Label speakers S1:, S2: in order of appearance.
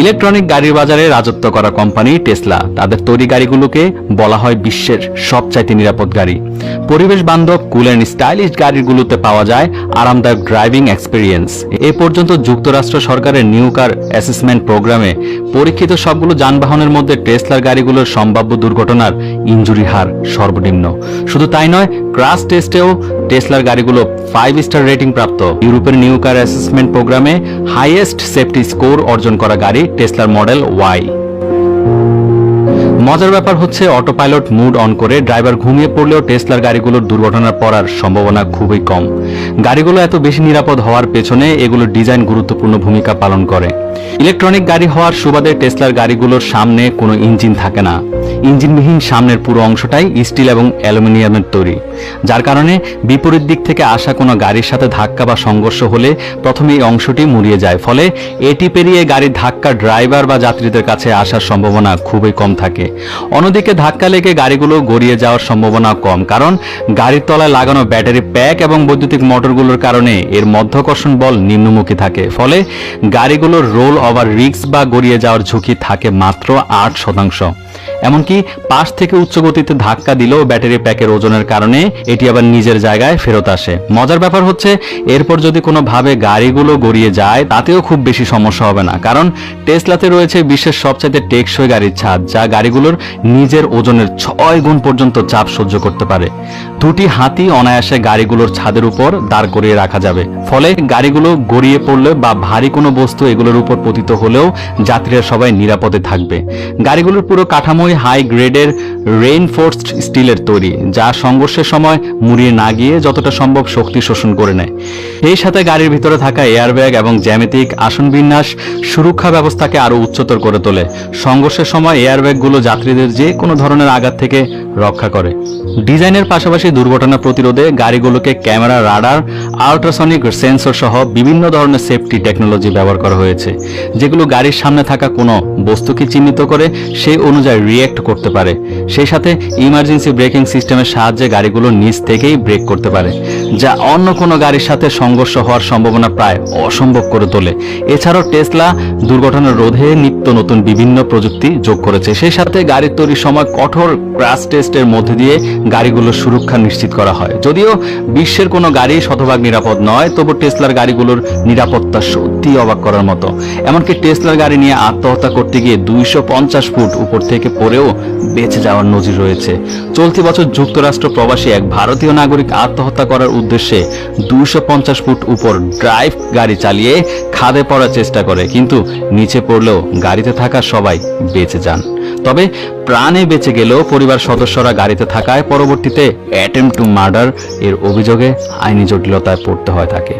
S1: Electronic গাড়ির বাজারে রাজত্ব করা কোম্পানি টেসলা। তাদের তৈরি গাড়িগুলোকে বলা হয় বিশ্বের সবচাইতে নিরাপদ গাড়ি। পরিবেশ বান্ধব, কুল অ্যান্ড স্টাইলিশ গাড়িগুলোতে পাওয়া যায় আরামদায়ক ড্রাইভিং এক্সপিরিয়েন্স। এ পর্যন্ত যুক্তরাষ্ট্র সরকারের নিউ কার অ্যাসেসমেন্ট প্রোগ্রামে পরীক্ষিত সবগুলো যানবাহনের মধ্যে টেসলার গাড়িগুলোর সম্ভাব্য দুর্ঘটনার ইঞ্জুরি হার সর্বনিম্ন। শুধু তাই নয়, ক্রাশ টেস্টেও টেসলার গাড়িগুলো ফাইভ স্টার রেটিং প্রাপ্ত। ইউরোপের নিউ কার অ্যাসেসমেন্ট প্রোগ্রামে হাইয়েস্ট সেফটি স্কোর অর্জন করা গাড়ি টেসলার মডেল ওয়াই মজার ব্যাপার হচ্ছে অটো পাইলট মুড অন করে ড্রাইভার ঘুমিয়ে পড়লেও টেসলার গাড়িগুলোর দুর্ঘটনার পড়ার সম্ভাবনা খুবই কম। গাড়িগুলো এত বেশি নিরাপদ হওয়ার পেছনে এগুলোর ডিজাইন গুরুত্বপূর্ণ ভূমিকা পালন করে। ইলেকট্রনিক গাড়ি হওয়ার সুবাদে টেসলার গাড়িগুলোর সামনে কোনো ইঞ্জিন থাকে না। ইঞ্জিনবিহীন সামনের পুরো অংশটাই স্টিল এবং অ্যালুমিনিয়ামের তৈরি। যার কারণে বিপরীত দিক থেকে আসা কোনো গাড়ির সাথে ধাক্কা বা সংঘর্ষ হলে প্রথমে এই অংশটি মুড়িয়ে যায়। ফলে এটি পেরিয়ে গাড়ির ধাক্কা ড্রাইভার বা যাত্রীদের কাছে আসার সম্ভাবনা খুবই কম থাকে। অন্যদিকে ধাক্কা লেগে গাড়িগুলো গড়িয়ে যাওয়ার সম্ভাবনা কম, কারণ গাড়ির তলায় লাগানো ব্যাটারি প্যাক এবং বৈদ্যুতিক মোটরগুলোর কারণে এর মধ্যাকর্ষণ বল নিম্নমুখী থাকে। ফলে গাড়িগুলোর রোল ওভার রিক্স বা গড়িয়ে যাওয়ার ঝুঁকি থাকে মাত্র আট শতাংশ। এমনকি পাশ থেকে উচ্চ গতিতে ধাক্কা দিলেও ব্যাটারি প্যাকের ওজনের কারণে এটি আবার নিজের জায়গায় ফেরত আসে। মজার ব্যাপার হচ্ছে, এরপর যদি কোনোভাবে গাড়িগুলো গড়িয়ে যায়, তাতেও খুব বেশি সমস্যা হবে না। কারণ টেসলাতে রয়েছে বিশ্বের সবচাইতে টেকসই গাড়ির ছাদ, যা গাড়িগুলোর নিজের ওজনের ছয় গুণ পর্যন্ত চাপ সহ্য করতে পারে। দুটি হাতি অনায়াসে গাড়িগুলোর ছাদের উপর দাঁড় করিয়ে রাখা যাবে। ফলে গাড়িগুলো গড়িয়ে পড়লে বা ভারী কোনো বস্তু এগুলোর উপর পতিত হলেও যাত্রীরা সবাই নিরাপদে থাকবে। গাড়িগুলোর পুরো কাঠামোই হাই গ্রেডের রেইনফোর্সড স্টিলের তৈরি, যা সংঘর্ষের সময় মুড়িয়ে না গিয়ে যতটা সম্ভব শক্তি শোষণ করে নেয়। এই সাথে গাড়ির ভিতরে থাকা এয়ারব্যাগ এবং জ্যামিতিক আসন বিন্যাস সুরক্ষা ব্যবস্থাকে আরও উচ্চতর করে তোলে। সংঘর্ষের সময় এয়ারব্যাগগুলো যাত্রীদের যে কোনো ধরনের আঘাত থেকে রক্ষা করে। ডিজাইনের পাশাপাশি দুর্ঘটনা প্রতিরোধে গাড়িগুলোকে ক্যামেরা, রাডার আল্ট্রাসনিক সেন্সর সহ বিভিন্ন ধরনের সেফটি টেকনোলজি ব্যবহার করা হয়েছে, যেগুলো গাড়ির সামনে থাকা কোনো বস্তুকে চিহ্নিত করে, সেই অনুযায়ী রিয়েক্ট করতে পারে। সেই সাথে ইমার্জেন্সি ব্রেকিং সিস্টেমের সাহায্যে গাড়িগুলো নিচ থেকেই ব্রেক করতে পারে, যা অন্য কোনো গাড়ির সাথে সংঘর্ষ হওয়ার সম্ভাবনা প্রায় অসম্ভব করে তোলে। এছাড়াও টেসলা দুর্ঘটনা রোধে নিত্য নতুন বিভিন্ন প্রযুক্তি যোগ করেছে। সেই সাথে গাড়ির তৈরির সময় কঠোর ক্রাশ টেস্টের মধ্যে দিয়ে গাড়িগুলোর সুরক্ষা নিশ্চিত করা হয়। যদিও বিশ্বের কোনো গাড়ি শতভাগ নিরাপদ নয়, তবু টেসলার গাড়িগুলোর নিরাপত্তা সত্যি অবাক করার মতো। এমনকি টেসলার গাড়ি নিয়ে আত্মহত্যা করতে গিয়ে দুইশো পঞ্চাশ ফুট উপর থেকে পড়েও বেঁচে যাওয়ার নজির রয়েছে। চলতি বছর যুক্তরাষ্ট্র প্রবাসী এক ভারতীয় নাগরিক আত্মহত্যা করার উদ্দেশ্যে দুইশো পঞ্চাশ ফুট উপর ড্রাইভ গাড়ি চালিয়ে খাদে পড়ার চেষ্টা করে, কিন্তু নিচে পড়লেও গাড়িতে থাকা সবাই বেঁচে যান। তবে প্রাণে বেঁচে গেলেও পরিবার সদস্যরা গাড়িতে থাকায় পরবর্তীতে অ্যাটেম্প টু মার্ডার এর অভিযোগে আইনি জটিলতায় পড়তে হয় তাকে।